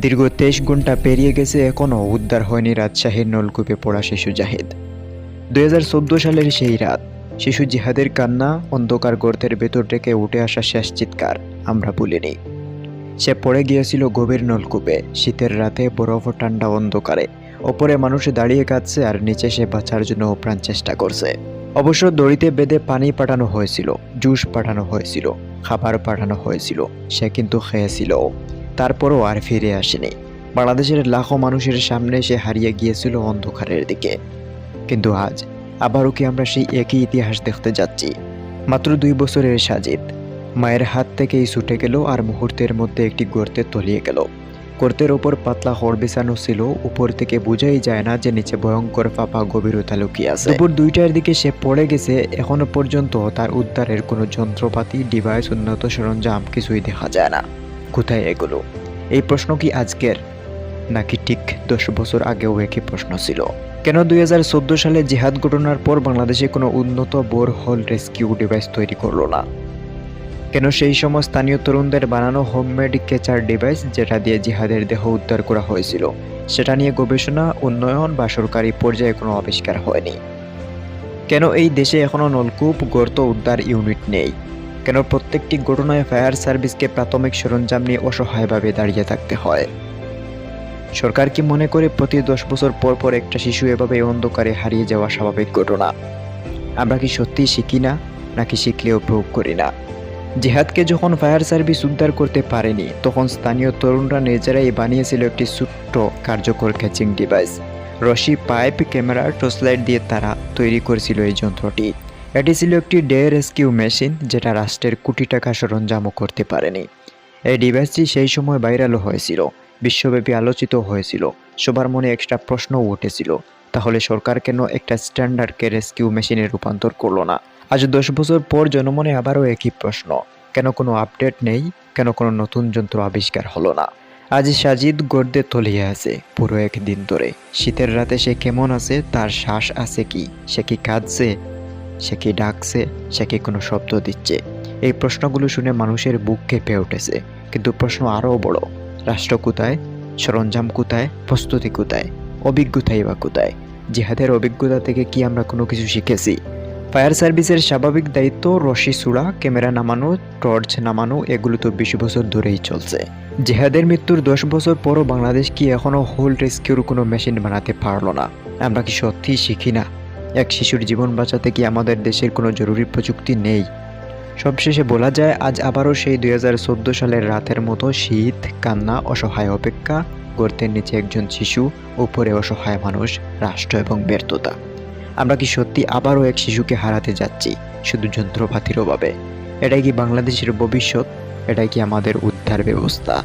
দীর্ঘ তেইশ ঘণ্টা পেরিয়ে গেছে, এখনও উদ্ধার হয়নি রাজশাহীর নলকূপে পড়া শিশু জাহিদ। দু হাজার চোদ্দ সালের সেই রাত, শিশু জিহাদের কান্না, অন্ধকার গর্তের ভেতর থেকে উঠে আসা শেষ চিৎকার, আমরা ভুলিনি। সে পড়ে গিয়েছিল গভীর নলকূপে, শীতের রাতে বরফ ঠান্ডা অন্ধকারে। ওপরে মানুষ দাঁড়িয়ে কাঁদছে আর নিচে সে বাঁচার জন্য প্রাণ চেষ্টা করছে। অবশ্য দড়িতে বেঁধে পানি পাঠানো হয়েছিল, জুস পাঠানো হয়েছিল, খাবার পাঠানো হয়েছিল, সে কিন্তু খেয়েছিল। তারপরও আর ফিরে আসেনি। বাংলাদেশের লাখো মানুষের সামনে সে হারিয়ে গিয়েছিল অন্ধকারের দিকে। কিন্তু আজ আবারও কি আমরা সেই একই ইতিহাস দেখতে যাচ্ছি? মাত্র দুই বছরের সাজিদ, মায়ের হাত থেকেই ছুটে গেল আর মুহূর্তের মধ্যে একটি গর্তে তলিয়ে গেল। গর্তের ওপর পাতলা হড় বিছানো ছিল, উপর থেকে বোঝাই যায় না যে নিচে ভয়ঙ্কর ফাঁপা গভীরতা লুকিয়ে আছে। দুপুর দুইটার দিকে সে পড়ে গেছে, এখনও পর্যন্ত তার উদ্ধারের কোনো যন্ত্রপাতি, ডিভাইস, উন্নত সরঞ্জাম কিছুই দেখা যায় না। কোথায় এগুলো? এই প্রশ্ন কি আজকের? নাকি ঠিক দশ বছর আগেও একই প্রশ্ন ছিল? কেন দু হাজার চোদ্দ সালে জিহাদ ঘটনার পর বাংলাদেশে কোনো উন্নত বোর হল রেস্কিউ ডিভাইস তৈরি করল না? কেন সেই সময় স্থানীয় তরুণদের বানানো হোমমেড কেচার ডিভাইস, যেটা দিয়ে জিহাদের দেহ উদ্ধার করা হয়েছিল, সেটা নিয়ে গবেষণা, উন্নয়ন বা সরকারি পর্যায়ে কোনো আবিষ্কার হয়নি? কেন এই দেশে এখনও নলকূপ, গর্ত উদ্ধার ইউনিট নেই? কেন প্রত্যেকটি ঘটনায় ফায়ার সার্ভিসকে প্রাথমিক সরঞ্জাম নিয়ে অসহায়ভাবে দাঁড়িয়ে থাকতে হয়? সরকার কি মনে করে প্রতি দশ বছর পর পর একটা শিশু এভাবে অন্ধকারে হারিয়ে যাওয়া স্বাভাবিক ঘটনা? আমরা কি সত্যিই শিখি না, নাকি শিখলেও প্রয়োগ করি না? জেহাদকে যখন ফায়ার সার্ভিস উদ্ধার করতে পারেনি, তখন স্থানীয় তরুণরা নিজেরাই বানিয়েছিল একটি ছোট্ট কার্যকর ক্যাচিং ডিভাইস। রশি, পাইপ, ক্যামেরা, টর্চলাইট দিয়ে তারা তৈরি করেছিল এই যন্ত্রটি। এটি ছিল একটি ডে রেস্কিউ মেশিন যেটা রাষ্ট্রের কোটি টাকা সরঞ্জামও করতে পারেনি। এই ডিভাইসটি সেই সময় ভাইরালও হয়েছিল, বিশ্বব্যাপী আলোচিত হয়েছিল। সবার মনে একটা প্রশ্নও উঠেছিল, তাহলে সরকার কেন একটা স্ট্যান্ডার্ডকে রেস্কিউ মেশিনে রূপান্তর করল না? আজ দশ বছর পর জনমনে আবারও একই প্রশ্ন, কেন কোনো আপডেট নেই? কেন কোনো নতুন যন্ত্র আবিষ্কার হলো না? আজ সাজিদ গর্দে তলিয়ে আছে, পুরো একদিন ধরে। শীতের রাতে সে কেমন আছে, তার শ্বাস আছে কি? সে কি কাঁদছে? সে কি ডাকছে, সে কি কোনো শব্দ দিচ্ছে? এই প্রশ্নগুলো শুনে মানুষের বুক কেঁপে উঠেছে। কিন্তু প্রশ্ন আরও বড়, রাষ্ট্র কোথায়, সরঞ্জাম কোথায়, প্রস্তুতি কোথায় অভিজ্ঞতাই বা কোথায়? জিহাদের অভিজ্ঞতা থেকে কি আমরা কোনো কিছু শিখেছি? ফায়ার সার্ভিসের স্বাভাবিক দায়িত্ব, রশি সুড়া ক্যামেরা নামানো, টর্চ নামানো, এগুলো তো বিশ বছর ধরেই চলছে। জেহাদের মৃত্যুর দশ বছর পরও বাংলাদেশ কি এখনও হোল রেস্কিউর কোনো মেশিন বানাতে পারল না? আমরা কি সত্যিই শিখি না? এক শিশুর জীবন বাঁচাতে কি আমাদের দেশের কোনো জরুরি প্রযুক্তি নেই? সবশেষে বলা যায়, আজ আবারও সেই দুই হাজার চোদ্দ সালের রাতের মতো শীত, কান্না, অসহায় অপেক্ষা, গর্তের নিচে একজন শিশু উপরে অসহায় মানুষ, রাষ্ট্র এবং ব্যর্থতা। আমরা কি সত্যি আবারও এক শিশুকে হারাতে যাচ্ছি, শুধু যন্ত্রপাতির অভাবে? এটাই কি বাংলাদেশের ভবিষ্যৎ? এটাই কি আমাদের উদ্ধার ব্যবস্থা?